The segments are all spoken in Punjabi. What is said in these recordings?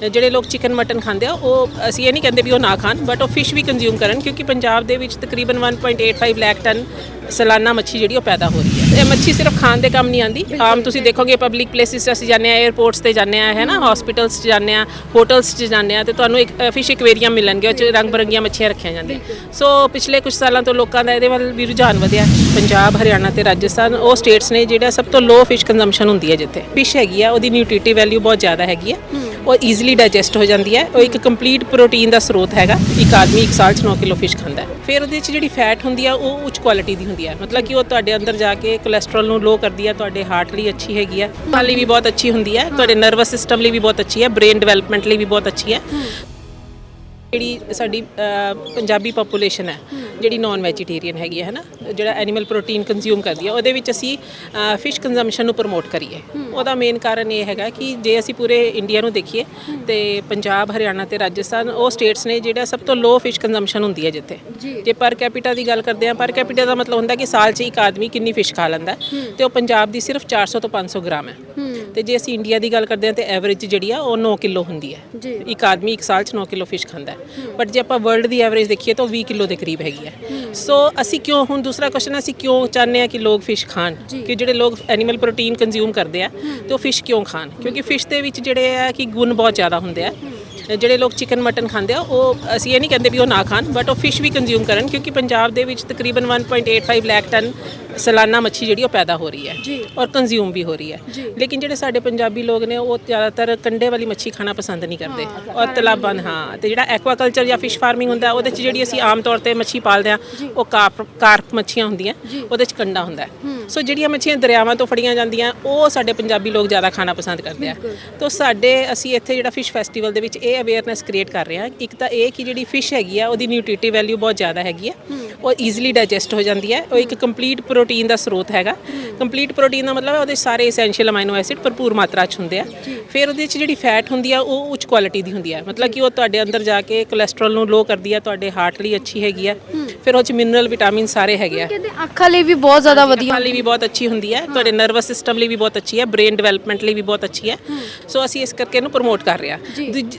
ਜਿਹੜੇ ਲੋਕ ਚਿਕਨ ਮਟਨ ਖਾਂਦੇ ਆ ਉਹ ਅਸੀਂ ਇਹ ਨਹੀਂ ਕਹਿੰਦੇ ਵੀ ਉਹ ਨਾ ਖਾਣ ਬਟ ਉਹ ਫਿਸ਼ ਵੀ ਕੰਜ਼ਿਊਮ ਕਰਨ ਕਿਉਂਕਿ ਪੰਜਾਬ ਦੇ ਵਿੱਚ ਤਕਰੀਬਨ 1.85 ਲੱਖ ਟਨ ਸਾਲਾਨਾ ਮੱਛੀ ਜਿਹੜੀ ਉਹ ਪੈਦਾ ਹੋ ਰਹੀ ਹੈ। ਇਹ ਮੱਛੀ ਸਿਰਫ ਖਾਣ ਦੇ ਕੰਮ ਨਹੀਂ ਆਂਦੀ ਆਮ ਤੁਸੀਂ ਦੇਖੋਗੇ ਪਬਲਿਕ ਪਲੇਸਿਸ 'ਚ ਅਸੀਂ ਜਾਂਦੇ ਆ 에ਅਰਪੋਰਟਸ ਤੇ ਜਾਂਦੇ ਆ ਹੈ ਨਾ ਹਸਪੀਟਲਸ 'ਚ ਜਾਂਦੇ ਆ ਹੋਟਲਸ 'ਚ ਜਾਂਦੇ ਆ ਤੇ ਤੁਹਾਨੂੰ ਇੱਕ ਫਿਸ਼ ਐਕਵੇਰੀਅਮ ਮਿਲਣਗੇ ਉਹ 'ਚ ਰੰਗ ਬਰੰਗੀਆਂ ਮੱਛੀਆਂ ਰੱਖੀਆਂ ਜਾਂਦੀਆਂ। ਸੋ ਪਿਛਲੇ ਕੁਝ ਸਾਲਾਂ ਤੋਂ ਲੋਕਾਂ ਦਾ ਇਹਦੇ ਵੱਲ ਵੀ ਰੁਝਾਨ ਵਧਿਆ। ਪੰਜਾਬ ਹਰਿਆਣਾ ਤੇ ਰਾਜਸਥਾਨ ਉਹ ਸਟੇਟਸ ਨੇ ਜਿਹੜਾ ਸਭ ਤੋਂ ਲੋ ਫਿਸ਼ ਕੰਜ਼ੰਪਸ਼ਨ ਹੁੰਦੀ ਹੈ ਜਿੱਥੇ। ਫਿਸ਼ ਹੈਗੀ ਆ ਉਹਦੀ ਨਿਊਟ੍ਰੀਟਿਵ ਵੈਲਿਊ ਬਹੁਤ ਜ਼ਿਆਦਾ ਹੈਗੀ ਆ। ਉਹ ਈਜ਼ੀਲੀ ਡਾਈਜੈਸਟ ਹੋ ਜਾਂਦੀ ਹੈ। ਉਹ ਇੱਕ ਕੰਪਲੀਟ ਪ੍ਰੋਟੀਨ ਦਾ ਸਰੋਤ ਹੈਗਾ। ਇੱਕ ਆਦਮੀ ਇੱਕ ਸਾਲ 'ਚ 9 ਕਿਲੋ ਫਿਸ਼ ਖਾਂਦਾ ਹੈ। ਫਿਰ ਉਹਦੇ 'ਚ ਜਿਹੜੀ ਫੈਟ ਹੁੰਦੀ ਆ, ਉਹ ਉੱਚ ਕੁਆਲਿਟੀ ਦੀ ਹੁੰਦੀ ਹੈ ਮਤਲਬ ਕਿ ਉਹ ਤੁਹਾਡੇ ਅੰਦਰ ਜਾ ਕੇ ਕੋਲੇਸਟ੍ਰੋਲ ਨੂੰ ਲੋ ਕਰਦੀ ਹੈ ਤੁਹਾਡੇ ਹਾਰਟ ਲਈ ਅੱਛੀ ਹੈਗੀ ਹੈ ਲਈ ਵੀ ਬਹੁਤ ਅੱਛੀ ਹੁੰਦੀ ਹੈ ਤੁਹਾਡੇ ਨਰਵਸ ਸਿਸਟਮ ਲਈ ਵੀ ਬਹੁਤ ਅੱਛੀ ਹੈ ਬ੍ਰੇਨ ਡਿਵੈਲਪਮੈਂਟ ਲਈ ਵੀ ਬਹੁਤ ਅੱਛੀ ਹੈ ਜਿਹੜੀ ਸਾਡੀ ਪੰਜਾਬੀ ਪੋਪੂਲੇਸ਼ਨ ਹੈ ਜਿਹੜੀ ਨਾਨ ਵੈਜੀਟੇਰੀਅਨ ਹੈਗੀ ਹੈ ਨਾ ਜਿਹੜਾ ਐਨੀਮਲ ਪ੍ਰੋਟੀਨ ਕੰਜ਼ਿਊਮ ਕਰਦੀ ਹੈ ਉਹਦੇ ਵਿੱਚ ਅਸੀਂ ਫਿਸ਼ ਕੰਜ਼ੰਪਸ਼ਨ ਨੂੰ ਪ੍ਰਮੋਟ ਕਰੀਏ। ਉਹਦਾ ਮੇਨ ਕਾਰਨ ਇਹ ਹੈਗਾ ਕਿ ਜੇ ਅਸੀਂ ਪੂਰੇ ਇੰਡੀਆ ਨੂੰ ਦੇਖੀਏ ਤੇ ਪੰਜਾਬ ਹਰਿਆਣਾ ਤੇ ਰਾਜਸਥਾਨ ਉਹ ਸਟੇਟਸ ਨੇ ਜਿਹੜਾ ਸਭ ਤੋਂ ਲੋ ਫਿਸ਼ ਕੰਜ਼ੰਪਸ਼ਨ ਹੁੰਦੀ ਹੈ ਜਿੱਥੇ। ਜੇ। ਪਰ ਕੈਪੀਟਾ ਦੀ ਗੱਲ ਕਰਦੇ ਆ ਪਰ ਕੈਪੀਟਾ ਦਾ ਮਤਲਬ ਹੁੰਦਾ ਕਿ ਸਾਲ 'ਚ ਇੱਕ ਆਦਮੀ ਕਿੰਨੀ ਫਿਸ਼ ਖਾ ਲੈਂਦਾ ਹੈ, ਤੇ ਉਹ ਪੰਜਾਬ ਦੀ ਸਿਰਫ 400 ਤੋਂ 500 ਗ੍ਰਾਮ ਹੈ। ਤੇ ਜੇ ਅਸੀਂ ਇੰਡੀਆ ਦੀ ਗੱਲ ਕਰਦੇ ਹਾਂ ਤੇ ਐਵਰੇਜ ਜਿਹੜੀ ਆ ਉਹ 9 ਕਿਲੋ ਹੁੰਦੀ ਹੈ। ਇੱਕ ਆਦਮੀ ਇੱਕ ਸਾਲ 'ਚ 9 ਕਿਲੋ ਫਿਸ਼ ਖਾਂਦਾ ਹੈ। ਬਟ ਜੇ ਆਪਾਂ ਵਰਲਡ ਦੀ ਐਵਰੇਜ ਦੇਖੀਏ ਤਾਂ ਉਹ 20 ਕਿਲੋ ਦੇ ਕਰੀਬ ਹੈਗੀ ਹੈ। ਸੋ ਅਸੀਂ ਕਿਉਂ ਹੁਣ ਦੂਸਰਾ ਕੁਐਸਚਨ ਅਸੀਂ ਕਿਉਂ ਚਾਹੁੰਦੇ ਆ ਕਿ ਲੋਕ ਫਿਸ਼ ਖਾਣ? ਕਿ ਜਿਹੜੇ ਲੋਕ ਐਨੀਮਲ ਪ੍ਰੋਟੀਨ ਕੰਜ਼ਿਊਮ ਕਰਦੇ ਆ ਤੇ ਉਹ ਫਿਸ਼ ਕਿਉਂ ਖਾਣ? ਕਿਉਂਕਿ ਫਿਸ਼ ਦੇ ਵਿੱਚ ਜਿਹੜੇ ਆ ਕਿ ਗੁਣ ਬਹੁਤ ਜ਼ਿਆਦਾ ਹੁੰਦੇ ਆ। ਜਿਹੜੇ ਲੋਕ ਚਿਕਨ ਮਟਨ ਖਾਂਦੇ ਆ ਉਹ ਅਸੀਂ ਇਹ ਨਹੀਂ ਕਹਿੰਦੇ ਵੀ ਉਹ ਨਾ ਖਾਣ ਬਟ ਉਹ ਫਿਸ਼ ਵੀ ਕੰਜ਼ਿਊਮ ਕਰਨ ਕਿਉਂਕਿ ਪੰਜਾਬ ਦੇ ਵਿੱਚ ਤਕਰੀਬਨ 1.85 ਲੱਖ ਟਨ ਸਾਲਾਨਾ ਮੱਛੀ ਜਿਹੜੀ ਉਹ ਪੈਦਾ ਹੋ ਰਹੀ ਹੈ ਔਰ ਕੰਜ਼ਿਊਮ ਵੀ ਹੋ ਰਹੀ ਹੈ। ਲੇਕਿਨ ਜਿਹੜੇ ਸਾਡੇ ਪੰਜਾਬੀ ਲੋਕ ਨੇ ਉਹ ਜ਼ਿਆਦਾਤਰ ਕੰਡੇ ਵਾਲੀ ਮੱਛੀ ਖਾਣਾ ਪਸੰਦ ਨਹੀਂ ਕਰਦੇ ਔਰ ਤਲਾਬਾਂ ਹਾਂ ਤੇ ਜਿਹੜਾ ਐਕਵਾਕਲਚਰ ਜਾਂ ਫਿਸ਼ ਫਾਰਮਿੰਗ ਹੁੰਦਾ ਉਹਦੇ 'ਚ ਜਿਹੜੀ ਅਸੀਂ ਆਮ ਤੌਰ ਤੇ ਮੱਛੀ ਪਾਲਦੇ ਆ ਉਹ ਕਾਰਪ ਕਾਰਪ ਮੱਛੀਆਂ ਹੁੰਦੀਆਂ ਉਹਦੇ 'ਚ ਕੰਡਾ ਹੁੰਦਾ ਸੋ ਜਿਹੜੀਆਂ ਮੱਛੀਆਂ ਦਰਿਆਵਾਂ ਤੋਂ ਫੜੀਆਂ ਜਾਂਦੀਆਂ ਉਹ ਸਾਡੇ ਪੰਜਾਬੀ ਲੋਕ ਜ਼ਿਆਦਾ ਖਾਣਾ ਪਸੰਦ ਕਰਦੇ ਆ। ਤੋਂ ਸਾਡੇ ਅਸੀਂ ਇੱਥੇ ਜਿਹੜਾ ਫਿਸ਼ ਫੈਸਟੀਵਲ ਦੇ ਵਿੱਚ ਇਹ ਅਵੇਅਰਨੈਸ ਕ੍ਰੀਏਟ ਕਰ ਰਹੇ ਹਾਂ। ਇੱਕ ਤਾਂ ਇਹ ਕਿ ਜਿਹੜੀ ਫਿਸ਼ ਹੈਗੀ ਆ ਉਹਦੀ ਨਿਊਟ੍ਰੀਟਿਵ ਵੈਲਿਊ ਬਹੁਤ ਜ਼ਿਆਦਾ ਹੈਗੀ ਆ। ਉਹ ਈਜ਼ੀਲੀ ਡਾਈਜੈਸਟ ਹੋ ਜਾਂਦੀ ਹੈ। ਉਹ ਇੱਕ ਕੰਪਲੀਟ ਪ੍ਰੋਟੀਨ ਦਾ ਸਰੋਤ ਹੈਗਾ। ਕੰਪਲੀਟ ਪ੍ਰੋਟੀਨ ਦਾ ਮਤਲਬ ਹੈ ਉਹਦੇ ਸਾਰੇ ਐਸੈਂਸ਼ੀਅਲ ਅਮਾਈਨੋ ਐਸਿਡ ਭਰਪੂਰ ਮਾਤਰਾ 'ਚ ਹੁੰਦੇ ਆ। ਫਿਰ ਉਹਦੇ 'ਚ ਜਿਹੜੀ ਫੈਟ ਹੁੰਦੀ ਆ, ਉਹ ਉੱਚ ਕੁਆਲਿਟੀ ਦੀ ਹੁੰਦੀ ਆ। ਮਤਲਬ ਕਿ ਉਹ ਤੁਹਾਡੇ ਅੰਦਰ ਜਾ ਕੇ ਕੋਲੇਸਟ੍ਰੋਲ ਨੂੰ ਲੋ ਕਰਦੀ ਆ, ਤੁਹਾਡੇ ਹਾਰਟ ਲਈ ਅੱਛੀ ਹੈਗੀ ਆ। ਫਿਰ ਉਹ 'ਚ ਮਿਨਰਲ ਵਿਟਾਮਿਨ ਸਾਰੇ ਹੈਗੇ ਆ। ਕਹਿੰਦੇ ਅੱਖਾਂ ਲਈ ਵੀ ਬਹੁਤ ਜ਼ਿਆਦਾ ਵਧੀਆ ਅੱਖਾਂ ਲਈ ਵੀ ਬਹੁਤ ਅੱਛੀ ਹੁੰਦੀ ਹੈ। ਤੁਹਾਡੇ ਨਰਵਸ ਸਿਸਟਮ ਲਈ ਵੀ ਬਹੁਤ ਅੱਛੀ ਹੈ। ਬ੍ਰੇਨ ਡਿਵੈਲਪਮੈਂਟ ਲਈ ਵੀ ਬਹੁਤ ਅੱਛੀ ਹੈ। ਸੋ ਅਸੀਂ ਇਸ ਕਰਕੇ ਇਹਨੂੰ ਪ੍ਰਮੋਟ ਕਰ ਰਹੇ ਹਾਂ।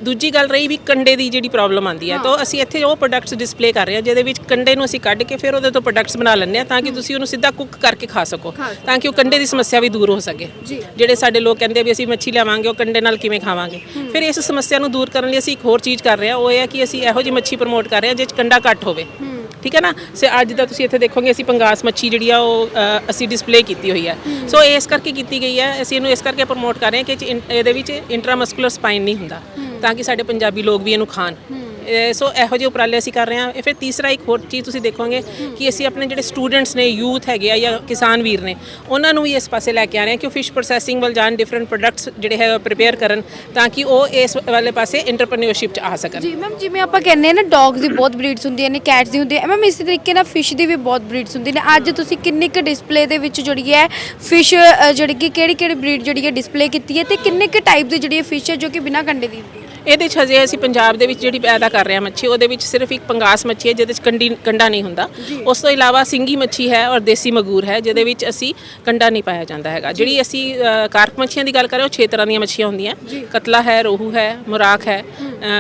ਦੂਜ- ਗੱਲ ਰਹੀ ਵੀ ਕੰਡੇ ਦੀ ਜਿਹੜੀ ਪ੍ਰੋਬਲਮ ਆਉਂਦੀ ਹੈ ਤਾਂ ਅਸੀਂ ਇੱਥੇ ਉਹ ਪ੍ਰੋਡਕਟਸ ਡਿਸਪਲੇ ਕਰ ਰਹੇ ਹਾਂ ਜਿਹਦੇ ਵਿੱਚ ਕੰਡੇ ਨੂੰ ਅਸੀਂ ਕੱਢ ਕੇ ਫਿਰ ਉਹਦੇ ਤੋਂ ਪ੍ਰੋਡਕਟਸ ਬਣਾ ਲੈਂਦੇ ਹਾਂ ਤਾਂ ਕਿ ਤੁਸੀਂ ਉਹਨੂੰ ਸਿੱਧਾ ਕੁੱਕ ਕਰਕੇ ਖਾ ਸਕੋ ਤਾਂ ਕਿ ਉਹ ਕੰਡੇ ਦੀ ਸਮੱਸਿਆ ਵੀ ਦੂਰ ਹੋ ਸਕੇ। ਜਿਹੜੇ ਸਾਡੇ ਲੋਕ ਕਹਿੰਦੇ ਵੀ ਅਸੀਂ ਮੱਛੀ ਲਿਆਵਾਂਗੇ ਉਹ ਕੰਡੇ ਨਾਲ ਕਿਵੇਂ ਖਾਵਾਂਗੇ। ਫਿਰ ਇਸ ਸਮੱਸਿਆ ਨੂੰ ਦੂਰ ਕਰਨ ਲਈ ਅਸੀਂ ਇੱਕ ਹੋਰ ਚੀਜ਼ ਕਰ ਰਹੇ ਹਾਂ ਉਹ ਇਹ ਹੈ ਕਿ ਅਸੀਂ ਇਹੋ ਜਿਹੀ ਮੱਛੀ ਪ੍ਰਮੋਟ ਕਰ ਰਹੇ ਹਾਂ ਜਿਸ 'ਚ ਕੰਡਾ ਘੱਟ ਹੋਵੇ। ਠੀਕ ਹੈ ਨਾ? ਸੇ ਅੱਜ ਦਾ ਤੁਸੀਂ ਇੱਥੇ ਦੇਖੋਗੇ ਅਸੀਂ ਪੰਗਾਸ ਮੱਛੀ ਜਿਹੜੀ ਆ ਉਹ ਅ, ਅਸੀਂ ਡਿਸਪਲੇ ਕੀਤੀ ਹੋਈ ਹੈ। ਸੋ ਇਸ ਕਰਕੇ ਕੀਤੀ ਗਈ ਹੈ। ਅਸੀਂ ਇਹਨੂੰ ਇਸ ਕਰਕੇ ਪ੍ਰਮੋਟ ਕਰ ਰਹੇ ਹਾਂ ਕਿ ਇਹ 'ਚ ਇਨ- ਇਹਦੇ ਵਿੱਚ ਇੰਟਰਾਮਸਕੂਲਰ ਸਪਾਈਨ ਨਹੀਂ ਹੁੰਦਾ। ਤਾਂ ਕਿ ਸਾਡੇ ਪੰਜਾਬੀ ਲੋਕ ਵੀ ਇਹਨੂੰ ਖਾਣ। ਇਹ- ਸੋ ਇਹੋ ਜਿਹੇ ਉਪਰਾਲੇ ਅਸੀਂ ਕਰ ਰਹੇ ਹਾਂ। ਇਹ ਫਿਰ ਤੀਸਰਾ ਇੱਕ ਹੋਰ ਚੀਜ਼ ਤੁਸੀਂ ਦੇਖੋਗੇ ਕਿ ਅਸੀਂ ਆਪਣੇ ਜਿਹੜੇ ਸਟੂਡੈਂਟਸ ਨੇ ਯੂਥ ਹੈਗੇ ਆ ਜਾਂ ਕਿਸਾਨ ਵੀਰ ਨੇ, ਉਹਨਾਂ ਨੂੰ ਵੀ ਇਸ ਪਾਸੇ ਲੈ ਕੇ ਆ ਰਹੇ ਹਾਂ ਕਿ ਉਹ ਫਿਸ਼ ਪ੍ਰੋਸੈਸਿੰਗ ਵੱਲ ਜਾਣ ਡਿਫਰੈਂਟ ਪ੍ਰੋਡਕਟਸ ਜਿਹੜੇ ਹੈ ਪ੍ਰਿਪੇਅਰ ਕਰਨ ਤਾਂ ਕਿ ਉਹ ਇਸ ਵਾਲੇ ਪਾਸੇ ਇੰਟਰਪ੍ਰੀਨਿਓਰਸ਼ਿਪ ਚ ਆ ਸਕਣ। ਜੀ ਮੈਮ, ਜਿਵੇਂ ਆਪਾਂ ਕਹਿੰਦੇ ਹਾਂ ਨਾ ਡੌਗਸ ਦੀ ਬਹੁਤ ਬਰੀਡਸ ਹੁੰਦੀਆਂ ਨੇ ਕੈਟਸ ਦੀ ਹੁੰਦੀ ਹੈ। ਮੈਮ, ਇਸੇ ਤਰੀਕੇ ਨਾਲ ਫਿਸ਼ ਦੀ ਵੀ ਬਹੁਤ ਬਰੀਡਸ ਹੁੰਦੀਆਂ ਨੇ। ਅੱਜ ਤੁਸੀਂ ਕਿੰਨੀ ਕੁ ਡਿਸਪਲੇ ਦੇ ਵਿੱਚ ਜਿਹੜੀ ਹੈ ਫਿਸ਼ ਜਿਹੜੀ ਕਿ ਕਿਹੜੀ ਕਿਹੜੀ ਬਰੀਡ ਜਿਹੜੀ ਹੈ ਡਿਸਪਲੇ ਕੀਤੀ ਹੈ ਤੇ ਕਿੰਨੇ ਕੁ ਟਾਈਪ ਦੀ ਜਿਹੜੀ ਹੈ ਫਿਸ਼ ਹੈ ਜੋ ਕਿ ਬਿਨਾਂ ਕੰਡੇ ਦੀ ਹੁੰਦੀ ਹੈ? ਇਹਦੇ 'ਚ ਹਜੇ ਅਸੀਂ ਪੰਜਾਬ ਦੇ ਵਿੱਚ ਜਿਹੜੀ ਪੈਦਾ ਕਰ ਰਹੇ ਹਾਂ ਮੱਛੀ ਉਹਦੇ ਵਿੱਚ ਸਿਰਫ ਇੱਕ ਪੰਗਾਸ ਮੱਛੀ ਹੈ ਜਿਹਦੇ 'ਚ ਕੰਡੀ ਕੰਡਾ ਨਹੀਂ ਹੁੰਦਾ। ਉਸ ਤੋਂ ਇਲਾਵਾ ਸਿੰਗੀ ਮੱਛੀ ਹੈ ਔਰ ਦੇਸੀ ਮਗੂਰ ਹੈ ਜਿਹਦੇ ਵਿੱਚ ਅਸੀਂ ਕੰਡਾ ਨਹੀਂ ਪਾਇਆ ਜਾਂਦਾ ਹੈਗਾ। ਜਿਹੜੀ ਅਸੀਂ ਕਾਰਪ ਮੱਛੀਆਂ ਦੀ ਗੱਲ ਕਰਾਂ ਉਹ 6 ਤਰ੍ਹਾਂ ਦੀਆਂ ਮੱਛੀਆਂ ਹੁੰਦੀਆਂ। ਕਤਲਾ ਹੈ ਰੋਹੂ ਹੈ ਮੁਰਾਕ ਹੈ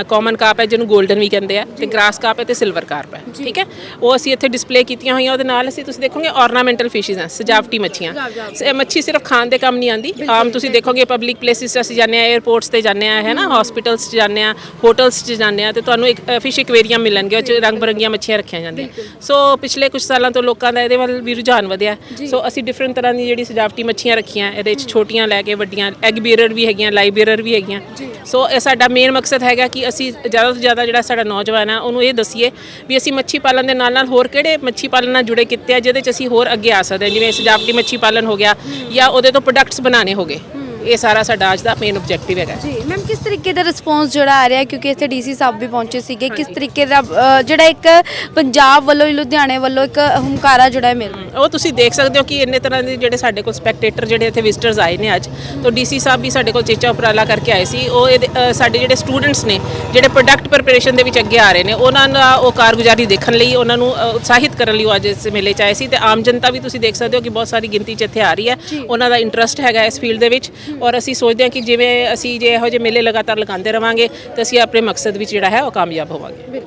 ਕਾਮਨ ਕਾਪ ਹੈ ਜਿਹਨੂੰ 골ਡਨ ਵੀ ਕਹਿੰਦੇ ਆ ਤੇ ਗ੍ਰਾਸ ਕਾਪ ਹੈ ਤੇ ਸਿਲਵਰ ਕਾਰਪ ਹੈ ਠੀਕ ਹੈ? ਉਹ ਅਸੀਂ ਇੱਥੇ ਡਿਸਪਲੇ ਕੀਤੀਆਂ ਹੋਈਆਂ ਉਹਦੇ ਨਾਲ ਅਸੀਂ ਤੁਸੀਂ ਦੇਖੋਗੇ ਆਰਨਾਮੈਂਟਲ ਫਿਸ਼ਸ ਹਨ ਸਜਾਵਟੀ ਮੱਛੀਆਂ। ਇਹ ਮੱਛੀ ਸਿਰਫ ਖਾਣ ਦੇ ਕੰਮ ਨਹੀਂ ਆਂਦੀ ਆਮ ਤੁਸੀਂ ਦੇਖੋਗੇ ਪਬਲਿਕ ਪਲੇਸਿਸ ਅਸੀਂ ਜਾਂਦੇ ਆ 에ਅਰਪੋਰਟਸ ਤੇ ਜਾਂਦੇ ਆ ਹੈ ਨਾ? ਹਸਪੀਟਲਸ 'ਚ ਜਾਂਦੇ ਆ ਹੋਟਲਸ 'ਚ ਜਾਂਦੇ ਆ ਤੇ ਤੁਹਾਨੂੰ ਇੱਕ ਫਿਸ਼ ਐਕਵੇਰੀਅਮ ਮਿਲਣਗੇ ਉਹ 'ਚ ਰੰਗ ਬਰੰਗੀਆਂ ਮੱਛੀਆਂ ਰੱਖੀਆਂ ਜਾਂਦੀਆਂ। ਸੋ ਪਿਛਲੇ ਕੁਝ ਸਾਲਾਂ ਤੋਂ ਲੋਕਾਂ ਦਾ ਇਹਦੇ ਵੱਲ ਵੀ ਰੁਝਾਨ ਵਧਿਆ। ਸੋ ਅਸੀਂ ਡਿਫਰੈਂਟ ਤਰ੍ਹਾਂ ਦੀ ਜਿਹੜੀ ਸਜਾਵਟੀ ਮੱਛੀਆਂ ਰੱਖੀਆਂ ਇਹਦੇ 'ਚ ਛੋਟੀਆਂ ਲੈ ਕੇ ਵੱਡੀਆਂ ਐਗ ਬੀਅਰਰ ਵੀ ਹੈਗੀਆਂ ਲਾਈਵ ਬੀਅਰਰ ਵੀ ਹੈਗੀਆਂ। ਸੋ ਇਹ ਸਾਡਾ ਮੇਨ ਮਕਸਦ ਹੈਗਾ ਕਿ ਅਸੀਂ ਜ਼ਿਆਦਾ ਤੋਂ ਜ਼ਿਆਦਾ ਜਿਹੜਾ ਸਾਡਾ ਨੌਜਵਾਨ ਆ ਉਹਨੂੰ ਇਹ ਦਸੀਏ ਵੀ ਅਸੀਂ ਮੱਛੀ ਪਾਲਣ ਦੇ ਨਾਲ ਨਾਲ ਹੋਰ ਕਿਹੜੇ ਮੱਛੀ ਪਾਲਣ ਨਾਲ ਜੁੜੇ ਕਿੱਤੇ ਆ ਜਿਹਦੇ 'ਚ ਅਸੀਂ ਹੋਰ ਅੱਗੇ ਆ ਸਕਦੇ ਹਾਂ ਜਿਵੇਂ ਸਜਾਵਟੀ ਮੱਛੀ ਪਾਲਣ ਹੋ ਗਿਆ ਜਾਂ ਉਹਦੇ ਤੋਂ ਪ੍ਰੋਡਕਟਸ ਬਣਾਉਣੇ ਹੋ ਗਏ। ਇਹ ਸਾਰਾ ਸਾਡਾ ਅੱਜ ਦਾ ਮੇਨ ਆਬਜੈਕਟਿਵ ਹੈਗਾ। ਜੀ ਮੈਮ ਕਿਸ ਤਰੀਕੇ ਦਾ ਰਿਸਪੌਂਸ ਜਿਹੜਾ ਆ ਰਿਹਾ? ਕਿਉਂਕਿ ਇੱਥੇ ਡੀਸੀ ਸਾਹਿਬ ਵੀ ਪਹੁੰਚੇ ਸੀਗੇ। ਕਿਸ ਤਰੀਕੇ ਦਾ ਅ, ਜਿਹੜਾ ਇੱਕ ਪੰਜਾਬ ਵੱਲੋਂ ਲੁਧਿਆਣੇ ਵੱਲੋਂ ਇੱਕ ਹੰਕਾਰਾ ਜਿਹੜਾ ਹੈ ਮਿਲ ਰਿਹਾ? ਉਹ ਤੁਸੀਂ ਦੇਖ ਸਕਦੇ ਹੋ ਕਿ ਇੰਨੇ ਤਰ੍ਹਾਂ ਦੇ ਜਿਹੜੇ ਸਾਡੇ ਕੋਲ ਸਪੈਕਟੇਟਰ ਜਿਹੜੇ ਇੱਥੇ ਵਿਜ਼ਟਰਸ ਆਏ ਨੇ ਅੱਜ ਤੋਂ ਡੀਸੀ ਸਾਹਿਬ ਵੀ ਸਾਡੇ ਕੋਲ ਚੇਚਾ ਉਪਰਾਲਾ ਕਰਕੇ ਆਏ ਸੀ। ਉਹ ਇਹਦੇ- ਅ, ਸਾਡੇ ਜਿਹੜੇ ਸਟੂਡੈਂਟਸ ਨੇ ਜਿਹੜੇ ਪ੍ਰੋਡਕਟ ਪ੍ਰਿਪਰੇਸ਼ਨ ਦੇ ਵਿੱਚ ਅੱਗੇ ਆ ਰਹੇ ਨੇ ਉਹਨਾਂ ਦਾ ਉਹ ਕਾਰਗੁਜ਼ਾਰੀ ਦੇਖਣ ਲਈ ਉਹਨਾਂ ਨੂੰ ਅ, ਉਤਸ਼ਾਹਿਤ ਕਰਨ ਲਈ ਉਹ ਅੱਜ ਇਸ ਮੇਲੇ 'ਚ ਆਏ ਸੀ। ਤੇ ਆਮ ਜਨਤਾ ਵੀ ਤੁਸੀਂ ਦੇਖ ਸਕਦੇ ਹੋ ਕਿ ਬਹੁਤ ਸਾਰੀ ਗਿਣਤੀ 'ਚ ਇੱਥੇ ਆ ਰਹੀ ਹੈ। ਉਹਨਾਂ ਦਾ ਇੰਟਰਸਟ ਹੈਗਾ ਇਸ ਫੀਲਡ ਦੇ ਵਿੱਚ। ਔਰ ਅਸੀਂ ਸੋਚਦੇ ਹਾਂ ਕਿ ਜਿਵੇਂ ਅਸੀਂ ਜੇ ਇਹੋ ਜਿਹੇ ਮੇਲੇ ਲਗਾਤਾਰ ਲਗਾਉਂਦੇ ਰਵਾਂਗੇ ਤਾਂ ਅਸੀਂ ਆਪਣੇ ਮਕਸਦ ਵਿੱਚ ਜਿਹੜਾ ਹੈ ਉਹ ਕਾਮਯਾਬ ਹੋਵਾਂਗੇ।